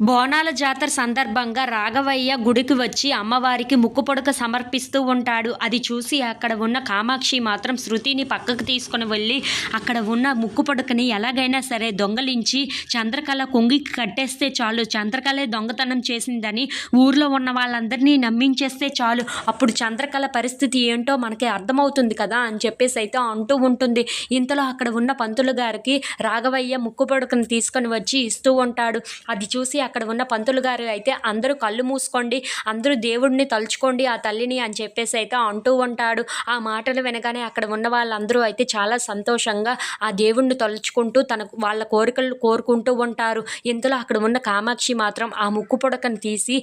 బోనాల జాతర సందర్భంగా రాఘవయ్య గుడికి వచ్చి అమ్మవారికి ముక్కుపొడక సమర్పిస్తూ ఉంటాడు. అది చూసి అక్కడ ఉన్న కామాక్షి మాత్రం శృతిని పక్కకు తీసుకుని వెళ్ళి అక్కడ ఉన్న ముక్కుపొడకని ఎలాగైనా సరే దొంగలించి చంద్రకళ కొంగికి కట్టేస్తే చాలు. చంద్రకళే దొంగతనం చేసిందని ఊర్లో ఉన్న వాళ్ళందరినీ నమ్మించేస్తే చాలు. అప్పుడు చంద్రకళ పరిస్థితి ఏంటో మనకి అర్థమవుతుంది కదా అని చెప్పేసి అయితే అంటూ ఉంటుంది. ఇంతలో అక్కడ ఉన్న పంతులు గారికి రాఘవయ్య ముక్కుపొడకను తీసుకొని వచ్చి ఇస్తూ ఉంటాడు. అది చూసి అక్కడ ఉన్న పంతులు గారు అయితే అందరూ కళ్ళు మూసుకోండి అందరూ దేవుడిని తలుచుకోండి ఆ తల్లిని అని చెప్పేసి అయితే అంటూ ఉంటాడు. ఆ మాటలు వినగానే అక్కడ ఉన్న వాళ్ళందరూ అయితే చాలా సంతోషంగా ఆ దేవుణ్ణి తలుచుకుంటూ తన వాళ్ళ కోరికలు కోరుకుంటూ ఉంటారు. ఇంతలో అక్కడ ఉన్న కామాక్షి మాత్రం ఆ ముక్కు పొడకను తీసి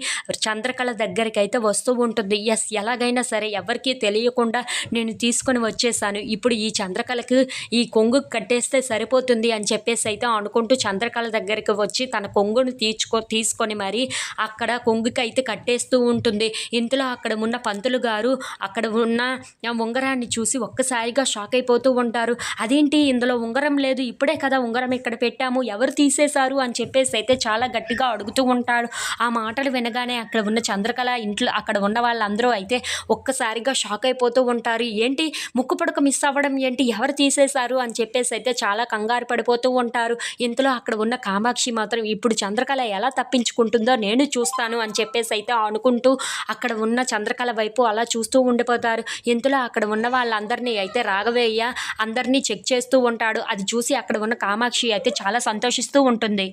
చంద్రకళ దగ్గరికి అయితే వస్తూ ఉంటుంది. ఎస్ ఎలాగైనా సరే ఎవరికీ తెలియకుండా నేను తీసుకొని వచ్చేసాను. ఇప్పుడు ఈ చంద్రకళకు ఈ కొంగు కట్టేస్తే సరిపోతుంది అని చెప్పేసి అయితే అనుకుంటూ చంద్రకళ దగ్గరికి వచ్చి తన కొంగును తీర్చుకు తీసుకొని మరి అక్కడ కొంగుకైతే కట్టేస్తూ ఉంటుంది. ఇంతలో అక్కడ ఉన్న పంతులు గారు అక్కడ ఉన్న ఉంగరాన్ని చూసి ఒక్కసారిగా షాక్ అయిపోతూ ఉంటారు. అదేంటి ఇందులో ఉంగరం లేదు? ఇప్పుడే కదా ఉంగరం ఇక్కడ పెట్టాము. ఎవరు తీసేశారు? అని చెప్పేసి అయితే చాలా గట్టిగా అడుగుతూ ఉంటాడు. ఆ మాటలు వినగానే అక్కడ ఉన్న చంద్రకళ ఇంట్లో అక్కడ ఉన్న వాళ్ళందరూ అయితే ఒక్కసారిగా షాక్ అయిపోతూ ఉంటారు. ఏంటి? ముక్కు పడక మిస్ అవ్వడం ఏంటి? ఎవరు తీసేశారు? అని చెప్పేసి అయితే చాలా కంగారు పడిపోతూ ఉంటారు. ఇంతలో అక్కడ ఉన్న కామాక్షి మాత్రం ఇప్పుడు చంద్రకళ ఎలా తప్పించుకుంటుందో నేను చూస్తాను అని చెప్పేసి అయితే అనుకుంటూ అక్కడ ఉన్న చంద్రకళ వైపు అలా చూస్తూ ఉండిపోతారు. ఇంతలో అక్కడ ఉన్న వాళ్ళందరినీ అయితే రాఘవయ్య అందరినీ చెక్ చేస్తూ ఉంటాడు. అది చూసి అక్కడ ఉన్న కామాక్షి అయితే చాలా సంతోషిస్తూ ఉంటుంది.